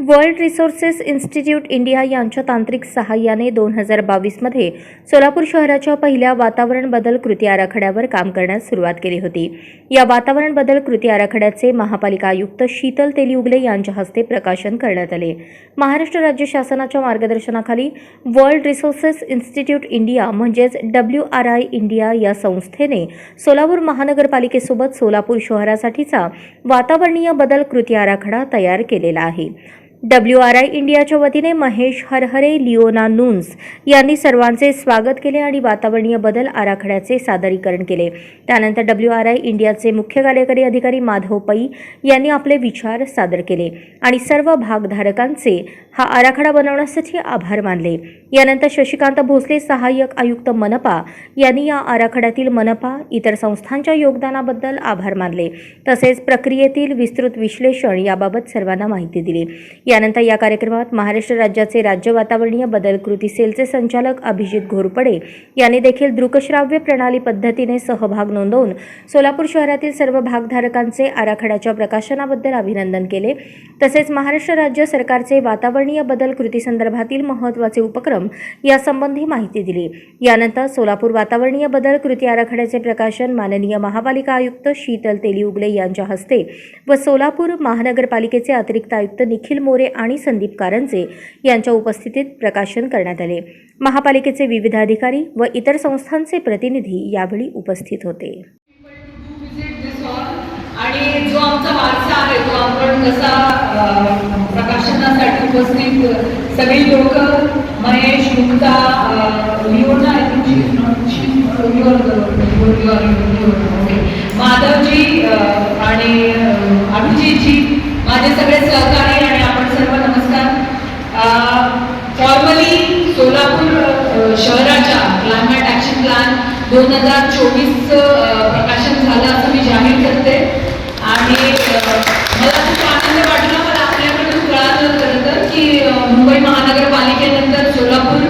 World resources institute India यांच्या तांत्रिक सहाय्याने दोन हजार बावीसमध्ये सोलापूर शहराच्या पहिल्या वातावरण बदल कृती आराखड्यावर काम करण्यास सुरुवात केली होती. या वातावरण बदल कृती आराखड्याचे महापालिका आयुक्त शीतल तेलिउगले यांच्या हस्ते प्रकाशन करण्यात आले. महाराष्ट्र राज्य शासनाच्या मार्गदर्शनाखाली वर्ल्ड रिसोर्सेस इन्स्टिट्यूट इंडिया म्हणजेच डब्ल्यू आर आय इंडिया या संस्थेने सोलापूर महानगरपालिकेसोबत सोलापूर शहरासाठीचा वातावरणीय बदल कृती आराखडा तयार केलेला आहे. डब्ल्यू आर आय इंडियाच्या वतीने महेश हरहरे लिओना नून्स यांनी सर्वांचे स्वागत केले आणि वातावरणीय बदल आराखड्याचे सादरीकरण केले. त्यानंतर डब्ल्यू आर आय इंडियाचे मुख्य कार्यकारी अधिकारी माधव पै यांनी आपले विचार सादर केले आणि सर्व भागधारकांचे हा आराखडा बनवण्यासाठी आभार मानले. यानंतर शशिकांत भोसले सहाय्यक आयुक्त मनपा यांनी या आराखड्यातील मनपा इतर संस्थांच्या योगदानाबद्दल आभार मानले. तसेच प्रक्रियेतील विस्तृत विश्लेषण याबाबत सर्वांना माहिती दिली. यानंतर या कार्यक्रमात महाराष्ट्र राज्याचे राज्य वातावरणीय बदल कृती सेलचे संचालक अभिजित घोरपडे यांनी देखील दृकश्राव्य प्रणाली पद्धतीने सहभाग नोंदवून सोलापूर शहरातील सर्व भागधारकांचे आराखड्याच्या प्रकाशनाबद्दल अभिनंदन केले. तसेच महाराष्ट्र राज्य सरकारचे वातावरणीय बदल कृती संदर्भातील महत्त्वाचे उपक्रम यासंबंधी माहिती दिली. यानंतर सोलापूर वातावरणीय बदल कृती आराखड्याचे प्रकाशन माननीय महापालिका आयुक्त शीतल तेलिउगले यांच्या हस्ते व सोलापूर महानगरपालिकेचे अतिरिक्त आयुक्त निखिल मोरे आणि संदीप कारंजे यांच्या उपस्थितीत प्रकाशन करण्यात आले. महापालिकेचे विविध अधिकारी व इतर संस्थांचे प्रतिनिधी यावेळी उपस्थित होते. आणि जो आमचा वारसा आहे तो आपण कसा प्रकाशनासाठी उपस्थित सगळी लोक महेश मुक्ता लिओना माधवजी आणि अभिजितजी माझे सगळे सहकारी आणि आपण सर्व नमस्कार फॉर्मली सोलापूर शहराच्या क्लायमेट ॲक्शन प्लॅन दोन हजार चोवीस प्रकाशन झालं असं मी जाहीर करते. आणि मला खूप आनंद वाटला मला आपल्याकडून कळालं खरं तर की मुंबई महानगरपालिकेनंतर सोलापूर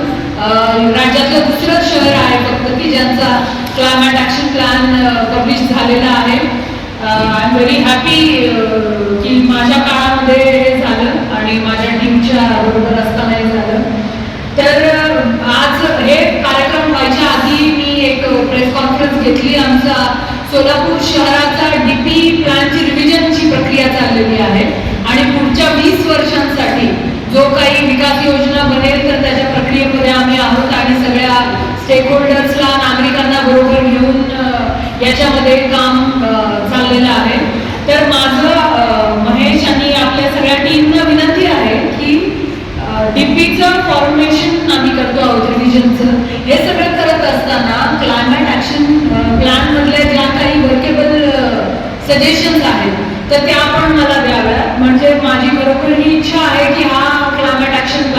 राज्यातलं दुसरं शहर आहे फक्त की ज्यांचा क्लायमेट ॲक्शन प्लॅन पब्लिश झालेला आहे. आय एम व्हेरी हॅपी की माझ्या काळामध्ये हे झालं आणि माझ्या टीमच्या बरोबर असताना हे झालं तर अ, आज हे कार्यक्रम व्हायच्या आधी मी एक प्रेस कॉन्फरन्स घेतली आमचा सोलापूर शहराचा डीपी प्लॅनची रिव्हिजनची प्रक्रिया चाललेली आहे. आणि पुढच्या वीस वर्षांसाठी जो काही विकास योजना बनेल तर त्याच्या प्रक्रियेमध्ये आम्ही आहोत आणि सगळ्या स्टेक होल्डर्सला नागरिकांना बरोबर घेऊन याच्यामध्ये काम चाललेलं आहे तर माझं अ, महेश आणि आपल्या सगळ्या टीमना विनंती आहे की डीपीचं फॉर्मेशन आम्ही करतो आहोत रिव्हिजनचं हे सगळं करत असताना क्लायमेट ॲक्शन प्लॅनमधल्या ज्या काही वर्केबल सजेशन्स आहेत तर त्या पण मला द्याव्या म्हणजे माझी खरोखर ही इच्छा आहे की हा क्लायमेट ॲक्शन